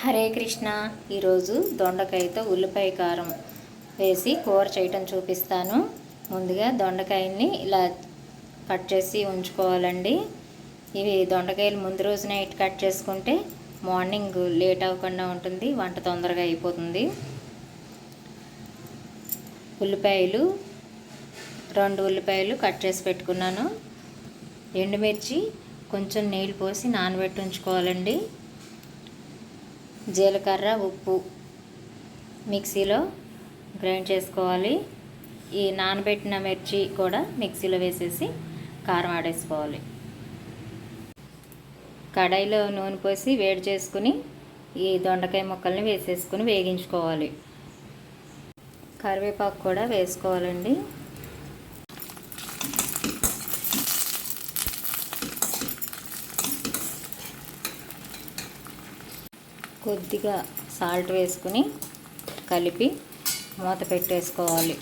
హరే కృష్ణ. ఈరోజు దొండకాయతో ఉల్లిపాయ కారం వేసి కూర చేయటం చూపిస్తాను. ముందుగా దొండకాయని ఇలా కట్ చేసి ఉంచుకోవాలండి. ఇవి దొండకాయలు ముందు రోజు నైట్ కట్ చేసుకుంటే మార్నింగ్ లేట్ అవ్వకుండా ఉంటుంది వంట తొందరగా అయిపోతుంది. ఉల్లిపాయలు రెండు ఉల్లిపాయలు కట్ చేసి పెట్టుకున్నాను. ఎండుమిర్చి కొంచెం నీళ్ళు పోసి నానబెట్టి ఉంచుకోవాలండి. జీలకర్ర ఉప్పు మిక్సీలో గ్రైండ్ చేసుకోవాలి. ఈ నానబెట్టిన మిర్చి కూడా మిక్సీలో వేసేసి కారం ఆడేసుకోవాలి. కడాయిలో నూనె పోసి వేడి చేసుకుని ఈ దొండకాయ ముక్కల్ని వేసేసుకుని వేగించుకోవాలి. కరివేపాకు కూడా వేసుకోవాలండి. కొద్దిగా సాల్ట్ వేసుకుని కలిపి మూత పెట్టేసుకోవాలి.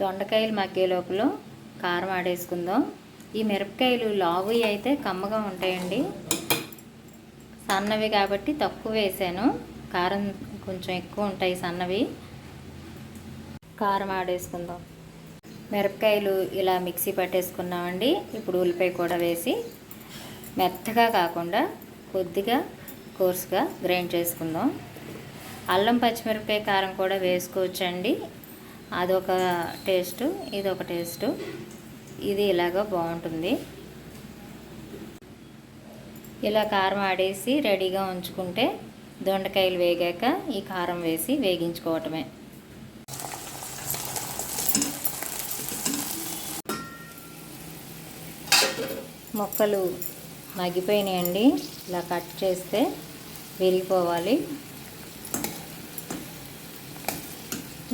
దొండకాయలు మగ్గే లోపల కారం ఆడేసుకుందాం. ఈ మిరపకాయలు లావువి అయితే కమ్మగా ఉంటాయండి. సన్నవి కాబట్టి తక్కువ వేసాను. కారం కొంచెం ఎక్కువ ఉంటాయి సన్నవి. కారం ఆడేసుకుందాం. మిరపకాయలు ఇలా మిక్సీ పట్టేసుకున్నామండి. ఇప్పుడు ఉల్లిపాయ కూడా వేసి మెత్తగా కాకుండా కొద్దిగా కోర్సుగా గ్రైండ్ చేసుకుందాం. అల్లం పచ్చిమిరపకాయ కారం కూడా వేసుకోవచ్చండి. అదొక టేస్ట్ ఇది ఒక టేస్ట్. ఇది ఇలాగ బాగుంటుంది. ఇలా కారం ఆడేసి రెడీగా ఉంచుకుంటే దొండకాయలు వేగాక ఈ కారం వేసి వేగించుకోవటమే. మొక్కలు మగ్గిపోయినాయండి. ఇలా కట్ చేస్తే విరిగిపోవాలి.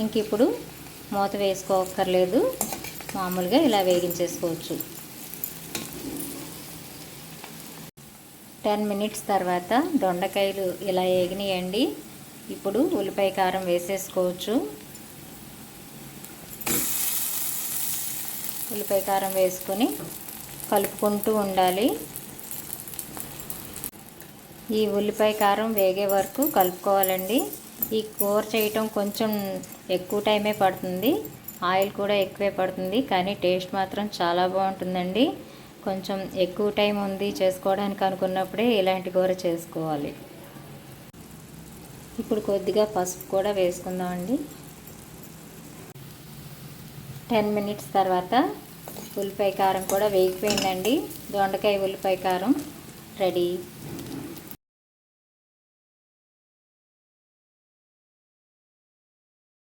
ఇంక ఇప్పుడు మూత వేసుకోక్కర్లేదు. మామూలుగా ఇలా వేగించేసుకోవచ్చు. టెన్ మినిట్స్ తర్వాత దొండకాయలు ఇలా వేగినాయండి ఇప్పుడు ఉల్లిపాయ కారం వేసేసుకోవచ్చు. ఉల్లిపాయ కారం వేసుకొని కలుపుకుంటూ ఉండాలి. ఈ ఉల్లిపాయ కారం వేగే వరకు కలుపుకోవాలండి. ఈ కూర చేయటం కొంచెం ఎక్కువ టైమే పడుతుంది. ఆయిల్ కూడా ఎక్కువే పడుతుంది కానీ టేస్ట్ మాత్రం చాలా బాగుంటుందండి. కొంచెం ఎక్కువ టైం ఉంది చేసుకోవడానికి అనుకున్నప్పుడే ఇలాంటి కూర చేసుకోవాలి. ఇప్పుడు కొద్దిగా పసుపు కూడా వేసుకుందామండి. టెన్ మినిట్స్ తర్వాత ఉల్లిపాయ కారం కూడా వేగిపోయిందండి. దొండకాయ ఉల్లిపాయ కారం రెడీ.